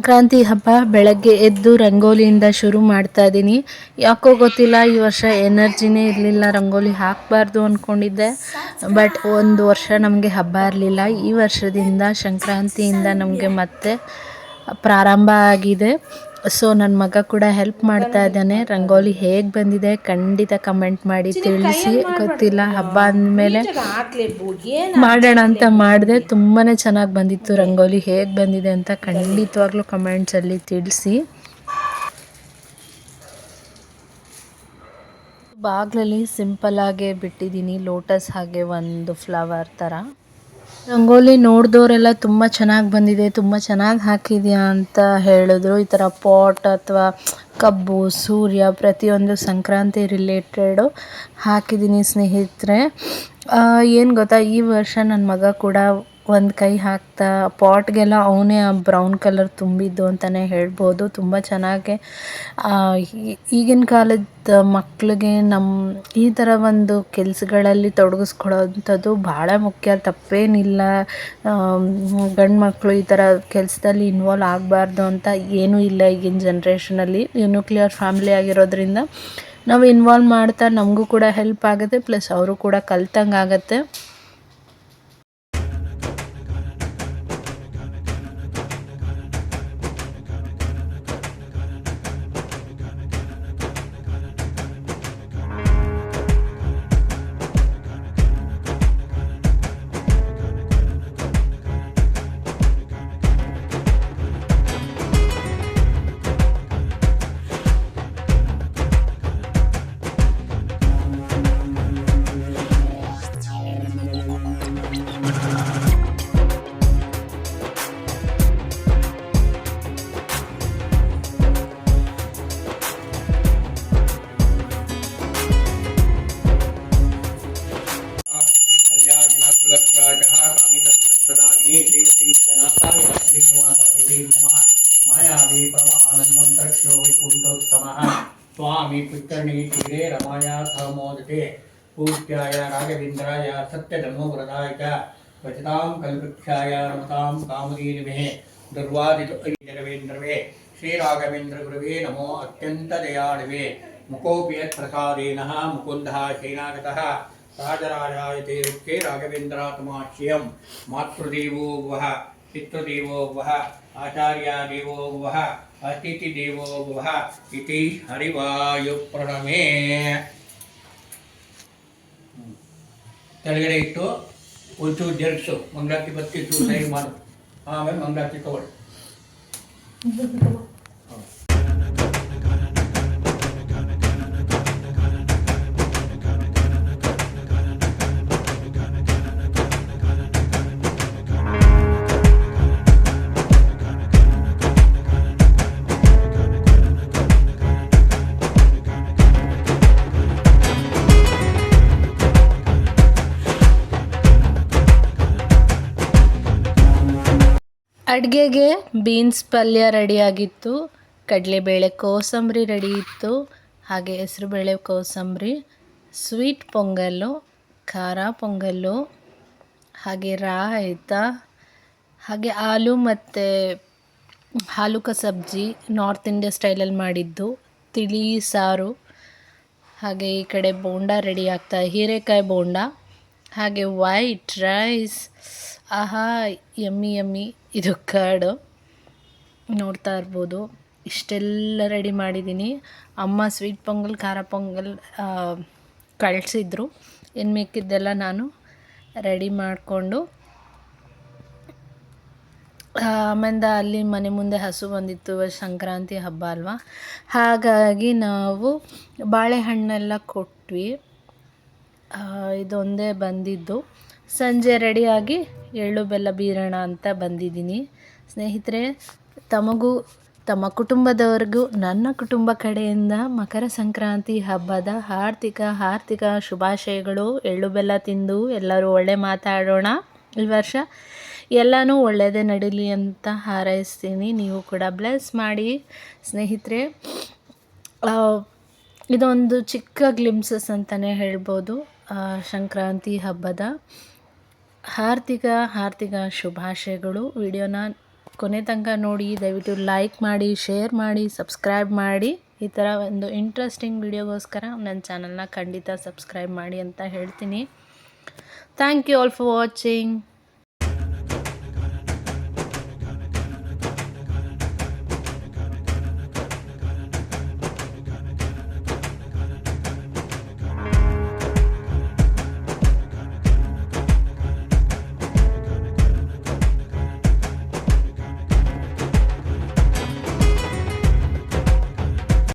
ಸಂಕ್ರಾಂತಿ ಹಬ್ಬ ಬೆಳಗ್ಗೆ ಎದ್ದು ರಂಗೋಲಿಯಿಂದ ಶುರು ಮಾಡ್ತಾ ಇದ್ದೀನಿ ಯಾಕೋ ಗೊತ್ತಿಲ್ಲ, ಈ ವರ್ಷ ಎನರ್ಜಿನೇ ಇರಲಿಲ್ಲ, ರಂಗೋಲಿ ಹಾಕಬಾರ್ದು ಅಂದ್ಕೊಂಡಿದ್ದೆ ಬಟ್ ಒಂದು ವರ್ಷ ನಮಗೆ ಹಬ್ಬ ಇರಲಿಲ್ಲ. ಈ ವರ್ಷದಿಂದ ಸಂಕ್ರಾಂತಿಯಿಂದ ನಮಗೆ ಮತ್ತೆ ಪ್ರಾರಂಭ ಆಗಿದೆ. ಸೊ ನನ್ನ ಮಗ ಕೂಡ ಹೆಲ್ಪ್ ಮಾಡ್ತಾ ಇದ್ದಾನೆ. ರಂಗೋಲಿ ಹೇಗೆ ಬಂದಿದೆ ಖಂಡಿತ ಕಮೆಂಟ್ ಮಾಡಿ ತಿಳಿಸಿ. ಗೊತ್ತಿಲ್ಲ ಹಬ್ಬ ಅಂದಮೇಲೆ ಮಾಡೋಣ ಅಂತ ಮಾಡಿದೆ. ತುಂಬಾ ಚೆನ್ನಾಗಿ ಬಂದಿತ್ತು ರಂಗೋಲಿ ಹೇಗೆ ಬಂದಿದೆ ಅಂತ ಖಂಡಿತವಾಗ್ಲೂ ಕಮೆಂಟ್ಸಲ್ಲಿ ತಿಳಿಸಿ. ಬಾಗಿಲಲ್ಲಿ ಆಗಿ ಬಿಟ್ಟಿದ್ದೀನಿ. ಲೋಟಸ್ ಹಾಗೆ ಒಂದು ಫ್ಲವರ್ ಥರ. ರಂಗೋಲಿ ನೋಡಿದವರೆಲ್ಲ ತುಂಬ ಚೆನ್ನಾಗಿ ಬಂದಿದೆ, ತುಂಬ ಚೆನ್ನಾಗಿ ಹಾಕಿದ್ಯಾ ಅಂತ ಹೇಳಿದ್ರು. ಈ ಥರ ಪಾಟ್ ಅಥವಾ ಕಬ್ಬು, ಸೂರ್ಯ ಪ್ರತಿಯೊಂದು ಸಂಕ್ರಾಂತಿ ರಿಲೇಟೆಡು ಹಾಕಿದ್ದೀನಿ ಸ್ನೇಹಿತರೆ. ಏನು ಗೊತ್ತಾ, ಈ ವರ್ಷ ನನ್ನ ಮಗ ಕೂಡ ಒಂದು ಕೈ ಹಾಕ್ತಾ, ಪಾಟ್ಗೆಲ್ಲ ಅವನೇ ಆ ಬ್ರೌನ್ ಕಲರ್ ತುಂಬಿದ್ದು ಅಂತಲೇ ಹೇಳ್ಬೋದು. ತುಂಬ ಚೆನ್ನಾಗೆ ಈಗಿನ ಕಾಲದ ಮಕ್ಕಳಿಗೆ ನಮ್ಮ ಈ ಥರ ಒಂದು ಕೆಲಸಗಳಲ್ಲಿ ತೊಡಗಿಸ್ಕೊಳ್ಳೋವಂಥದ್ದು ಭಾಳ ಮುಖ್ಯ. ತಪ್ಪೇನಿಲ್ಲ. ಗಂಡು ಮಕ್ಕಳು ಈ ಥರ ಕೆಲಸದಲ್ಲಿ ಇನ್ವಾಲ್ವ್ ಆಗಬಾರ್ದು ಅಂತ ಏನೂ ಇಲ್ಲ ಈಗಿನ ಜನ್ರೇಷನಲ್ಲಿ ನ್ಯೂಕ್ಲಿಯರ್ ಫ್ಯಾಮಿಲಿ ಆಗಿರೋದ್ರಿಂದ ನಾವು ಇನ್ವಾಲ್ವ್ ಮಾಡ್ತಾ ನಮಗೂ ಕೂಡ ಹೆಲ್ಪ್ ಆಗುತ್ತೆ ಪ್ಲಸ್ ಅವರು ಕೂಡ ಕಲ್ತಂಗೆ ಆಗುತ್ತೆ कामितत्रप्रदायिने श्रीवतिङ्करनाथाय श्रीनिवासाय ते नमः मायावी परमानन्दं तर्क्ष्यो वैकुण्ठोत्तमः स्वामी पुष्करणी तीरे रमायाथ मोदते पूज्याय राघवेन्द्राय सत्यधर्मव्रताय च भजतां कल्पक्षाय रमतां कामदीनिमे दुर्वादितरवेन्द्रवे श्रीराघवेन्द्रगुरवे नमो अत्यन्तदयाळवे मुकोऽपि यत्प्रसादेनः मुकुन्दः शैनागतः राजराजाय ते रुक्के राघवेन्द्रात्माश्यं मातृदेवो वः पितृदेवो वः आचार्यदेवो वः अतिथिदेवो वः इति ಹರಿವಾಯುಪ್ರಣಮೇ ಕೆಳಗಡೆ ಇಟ್ಟು ಒಂಚೂರು ಜರುಗಿಸು ಮಂಗಳಾರತಿ ಬತ್ತಿ ಚೂರು ಸೈಡ್ ಮಾಡು ಆಮೇಲೆ ಮಂಗಳಾರತಿ ತಗೊಳ್ಳಿ ಅಡುಗೆಗೆ ಬೀನ್ಸ್ ಪಲ್ಯ ರೆಡಿಯಾಗಿತ್ತು, ಕಡಲೆಬೇಳೆ ಕೋಸಂಬರಿ ರೆಡಿ ಇತ್ತು ಹಾಗೆ ಹೆಸರುಬೇಳೆ ಕೋಸಂಬರಿ, ಸ್ವೀಟ್ ಪೊಂಗಲ್ಲು, ಖಾರ ಪೊಂಗಲ್ಲು, ಹಾಗೆ ರಾಯ್ತ ಹಾಗೆ ಆಲೂ ಮತ್ತು ಹಾಲುಕ ಸಬ್ಜಿ ನಾರ್ತ್ ಇಂಡಿಯಾ ಸ್ಟೈಲಲ್ಲಿ ಮಾಡಿದ್ದು, ತಿಳಿ, ಸಾರು, ಹಾಗೆ ಈ ಕಡೆ ಬೋಂಡ ರೆಡಿ ಆಗ್ತಾ, ಹೀರೆಕಾಯಿ ಬೋಂಡ, ಹಾಗೆ ವೈಟ್ ರೈಸ್, ಆಹಾ, ಯಮ್ಮಿ ಯಮ್ಮಿ. ಇದು ಕರ್ಡು. ನೋಡ್ತಾ ಇರ್ಬೋದು. ಇಷ್ಟೆಲ್ಲ ರೆಡಿ ಮಾಡಿದ್ದೀನಿ. ಅಮ್ಮ ಸ್ವೀಟ್ ಪೊಂಗಲ್, ಖಾರ ಪೊಂಗಲ್ ಕಳಿಸಿದ್ರು. ಇನ್ನು ಮಿಕ್ಕಿದ್ದೆಲ್ಲ ನಾನು ರೆಡಿ ಮಾಡಿಕೊಂಡು ಆಮೇಲೆ ಅಲ್ಲಿ ಮನೆ ಮುಂದೆ ಹಸು ಬಂದಿತ್ತು. ಸಂಕ್ರಾಂತಿ ಹಬ್ಬ ಅಲ್ವಾ? ಹಾಗಾಗಿ ನಾವು ಬಾಳೆಹಣ್ಣೆಲ್ಲ ಕೊಟ್ವಿ. ಇದೊಂದೇ ಬಂದಿದ್ದು. ಸಂಜೆ ರೆಡಿಯಾಗಿ ಎಳ್ಳು, ಬೆಲ್ಲ, ಬೀರೋಣ ಅಂತ ಬಂದಿದ್ದೀನಿ. ಸ್ನೇಹಿತರೆ, ತಮಗೂ, ತಮ್ಮ ಕುಟುಂಬದವರಿಗೂ, ನನ್ನ ಕುಟುಂಬ ಕಡೆಯಿಂದ ಮಕರ ಸಂಕ್ರಾಂತಿ ಹಬ್ಬದ ಆರ್ಥಿಕ ಆರ್ಥಿಕ ಶುಭಾಶಯಗಳು. ಎಳ್ಳು, ಬೆಲ್ಲ ತಿಂದು ಎಲ್ಲರೂ ಒಳ್ಳೆ ಮಾತಾಡೋಣ. ಈ ವರ್ಷ ಎಲ್ಲನೂ ಒಳ್ಳೆಯದೇ ನಡೀಲಿ ಅಂತ ಹಾರೈಸ್ತೀನಿ. ನೀವು ಕೂಡ ಬ್ಲೆಸ್ ಮಾಡಿ. ಸ್ನೇಹಿತರೆ ಇದೊಂದು ಚಿಕ್ಕ ಗ್ಲಿಮ್ಸಸ್ ಅಂತಲೇ ಹೇಳ್ಬೋದು ಸಂಕ್ರಾಂತಿ ಹಬ್ಬದ. ಹಾರ್ದಿಕ ಹಾರ್ದಿಕ ಶುಭಾಶಯಗಳು. ವಿಡಿಯೋನ ಕೊನೆ ತನಕ ನೋಡಿ, ದಯವಿಟ್ಟು ಲೈಕ್ ಮಾಡಿ ಶೇರ್ ಮಾಡಿ ಸಬ್ಸ್ಕ್ರೈಬ್ ಮಾಡಿ. ಈ ಥರ ಒಂದು ಇಂಟ್ರೆಸ್ಟಿಂಗ್ ವಿಡಿಯೋಗೋಸ್ಕರ ನನ್ನ ಚಾನಲ್ನ ಖಂಡಿತ ಸಬ್ಸ್ಕ್ರೈಬ್ ಮಾಡಿ ಅಂತ ಹೇಳ್ತೀನಿ. Thank you all for watching